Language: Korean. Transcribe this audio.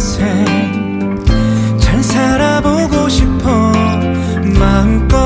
인생 잘 살아보고 싶어 마음껏